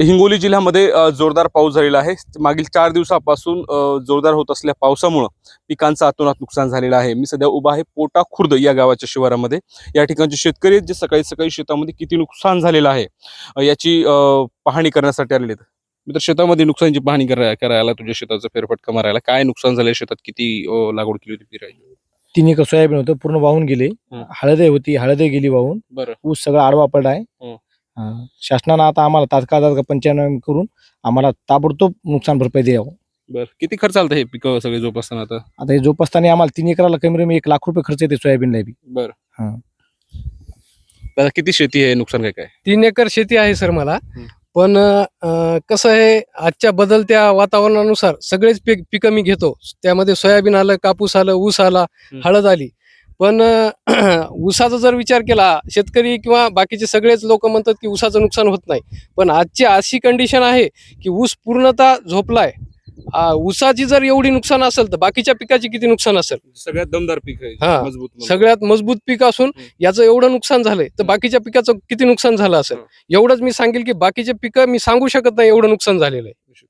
हिंगोली जिल्ह्यामध्ये जोरदार पाऊस झालेला आहे. मागील चार दिवसापासून जोरदार होत असलेल्या पावसामुळं पिकांचं अतोनात नुकसान झालेलं आहे. मी सध्या उभा आहे पोटा खुर्द या गावाच्या शिवारामध्ये. या ठिकाणचे शेतकरी आहेत जे सकाळी सकाळी शेतामध्ये किती नुकसान झालेलं आहे याची पाहणी करण्यासाठी आलेले आहेत. मी तर शेतामध्ये नुकसानीची पाहणी करा करायला तुझ्या शेताचा फेरफटका मारायला. काय नुकसान झालं शेतात? किती लागवड केली होती पिरायची तीन सोयाबीन होतं पूर्ण वाहून गेले. हं. हळदही होती हळदही गेली वाहून. बरं. ऊस सगळं आडवा पडला आहे. शासनानं आता आम्हाला तात्काळ तात्काळ पंचनामे करून आम्हाला ताबडतोब नुकसान भरपाई द्यावं. बरं. किती खर्च आलता हे पिकं सगळे जोपासताना आता? आता हे जोपासताना आम्हाला तीन एकराला कमी कमी एक लाख रुपये खर्च येते सोयाबीनला बी. बरं. हा. दादा किती शेती आहे? नुकसान काय काय? तीन एकर शेती आहे सर मला. पण अं, कसं आहे आजच्या बदलत्या वातावरणानुसार सगळेच पीक पिकं मी घेतो. त्यामध्ये सोयाबीन आलं कापूस आलं ऊस आला. हळद आली. पण ऊसाचा जर विचार केला शेतकरी किंवा बाकीचे सगळेच लोक म्हणतात की ऊसाचं नुकसान होत नाही. पण आजची अशी कंडिशन आहे की ऊस पूर्णतः झोपलाय. ऊसाची जर एवढी नुकसान असेल तर बाकीच्या पिकाची किती नुकसान असेल? सगळ्यात दमदार पीक आहे. हा. सगळ्यात मजबूत पीक असून. याचं एवढं नुकसान झालंय तर बाकीच्या पिकाचं किती नुकसान झालं असेल. एवढंच मी सांगेल की बाकीचे पिकं मी सांगू शकत नाही एवढं नुकसान झालेलं आहे.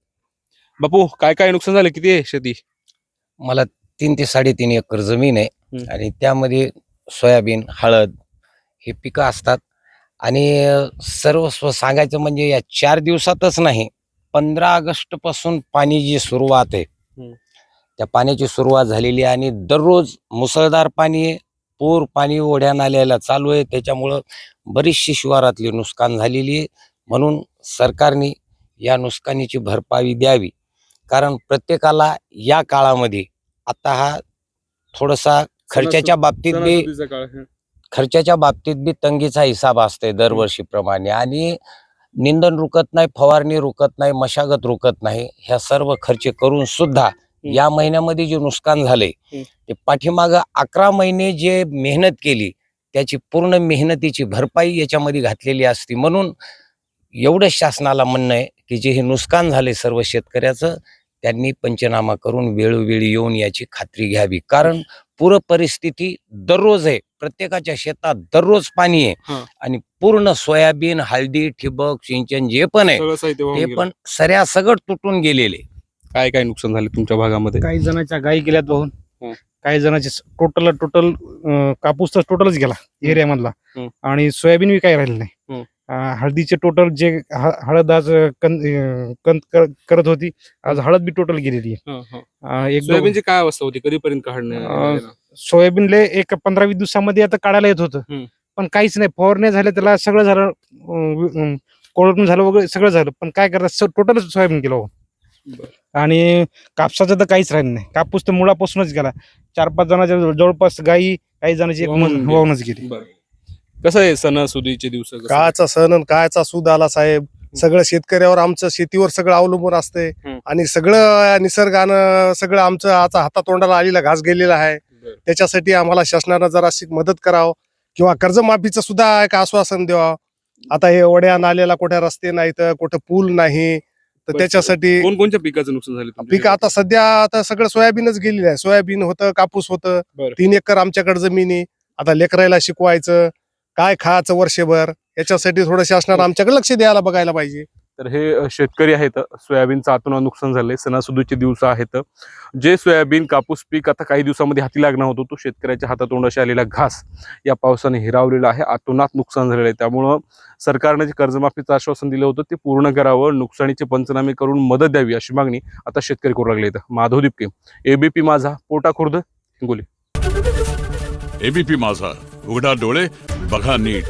बापू काय काय नुकसान झालं? किती आहे शेती? मला तीन ते साडेतीन एकर जमीन आहे. आणि त्यामध्ये सोयाबीन हळद हे पिकं असतात. आणि सर्वस्व सांगायचं म्हणजे या चार दिवसातच नाही पंधरा ऑगस्टपासून पाणी जी सुरुवात आहे. त्या पाण्याची सुरुवात झालेली आहे आणि दररोज मुसळधार पाणी पूर पाणी ओढ्या नाल्याला चालू आहे. त्याच्यामुळं बरीचशी शिवारातली नुकसान झालेली आहे. म्हणून सरकारने या नुकसानीची भरपाई द्यावी. कारण प्रत्येकाला या काळामध्ये आता हा थोडासा खर्चाच्या बाबतीत बी सणासुदीचा काळ, हं. खर्चाच्या बाबतीत बी तंगीचा हिसाब असते दरवर्षीप्रमाणे आणि निंदन रुकत नाही फवारणी रुकत नाही मशागत रुकत नाही ह्या सर्व खर्च करून सुद्धा या महिन्यामध्ये जे नुकसान झाले हम्म. ते पाठीमाग अकरा महिने जे मेहनत केली त्याची पूर्ण मेहनतीची भरपाई याच्यामध्ये घातलेली असती म्हणून एवढं शासनाला म्हणणं आहे की जे हे नुकसान झाले सर्व शेतकऱ्याचं त्यांनी पंचनामा करून वेळोवेळी येऊन याची खात्री घ्यावी कारण पूर परिस्थिती दररोज आहे. प्रत्येकाच्या शेतात दररोज पाणी आहे. हा. आणि पूर्ण सोयाबीन हळदी ठिबक सिंचन जे पण आहे ते गेलं. पण सऱ्या सगळं तुटून गेलेले काय काय नुकसान झाले तुमच्या भागामध्ये? काही जणांच्या गायी गेल्यात. वाहून काही जणांचे टोटल टोटल कापूस तर टोटलच गेला एरिया मधला हं. आणि सोयाबीन बी काही राहिलं नाही. हळदीचे टोटल जे हळद आज कंत कर- करत होती आज हळद बी टोटल गेलेली एक सोयाबीनची काय अवस्था होती? कधीपर्यंत काढणे सोयाबीनले एक पंधरा वीस दिवसामध्ये आता काढायला येत होतं. पण काहीच नाही फवारण्या झाल्या त्याला सगळं झालं कोळपण झालं वगैरे सगळं झालं. पण काय करतात टोटलच सोयाबीन गेलं हो. आणि कापसाचं तर काहीच राहिलं नाही. कापूस तर मुळापासूनच गेला. चार पाच जणांच्या जवळ- जवळपास गायी काही जणांची एक. वाहूनच गेली. कसं आहे सणासुदीचे दिवस कसं? काळाचा सण आणि काळाचा सूद आला साहेब सगळं शेतकऱ्यावर आमचं शेतीवर सगळं अवलंबून असते हम्म. आणि सगळं निसर्गानं सगळं आमचं आता हातातोंडाला आलेला घास गेलेला आहे बरं. त्याच्यासाठी आम्हाला शासनानं जराशी मदत करावं किंवा कर्जमाफीचं सुद्धा एक आश्वासन द्यावं आता हे ओढ्या नाल्याला कुठे रस्ते नाहीत कुठं पूल नाही तर बरं. त्याच्यासाठी कोणकोणत्या पिकाचं नुकसान झालं तुमच्या पीक आता सध्या आता सगळं सोयाबीनच गेलेलं आहे सोयाबीन होतं कापूस होतं बरं. तीन एकर आमच्याकडे जमिनी आता लेकरायला शिकवायचं काय खायचं वर्षभर? याच्यासाठी थोडं शासनानं आमच्याकडे लक्ष द्यायला बघायला पाहिजे. तर हे शेतकरी आहेत सोयाबीनचं आतून नुकसान झालंय सणासुदीचे दिवस आहेत. जे सोयाबीन कापूस पीक आता काही दिवसामध्ये हाती लागणार होतो तो शेतकऱ्याच्या हातातोंडाशी आलेला घास या पावसाने हिरावलेला आहे आतोनात नुकसान झालेलं आहे. त्यामुळं सरकारनं जे कर्जमाफीचं आश्वासन दिलं होतं ते पूर्ण करावं नुकसानीचे पंचनामे करून मदत द्यावी अशी मागणी आता शेतकरी करू लागले आहेत माधव दिपके एबीपी माझा पोटा खुर्द हिंगोली. एबीपी माझा उघडा डोळे बघा नीट.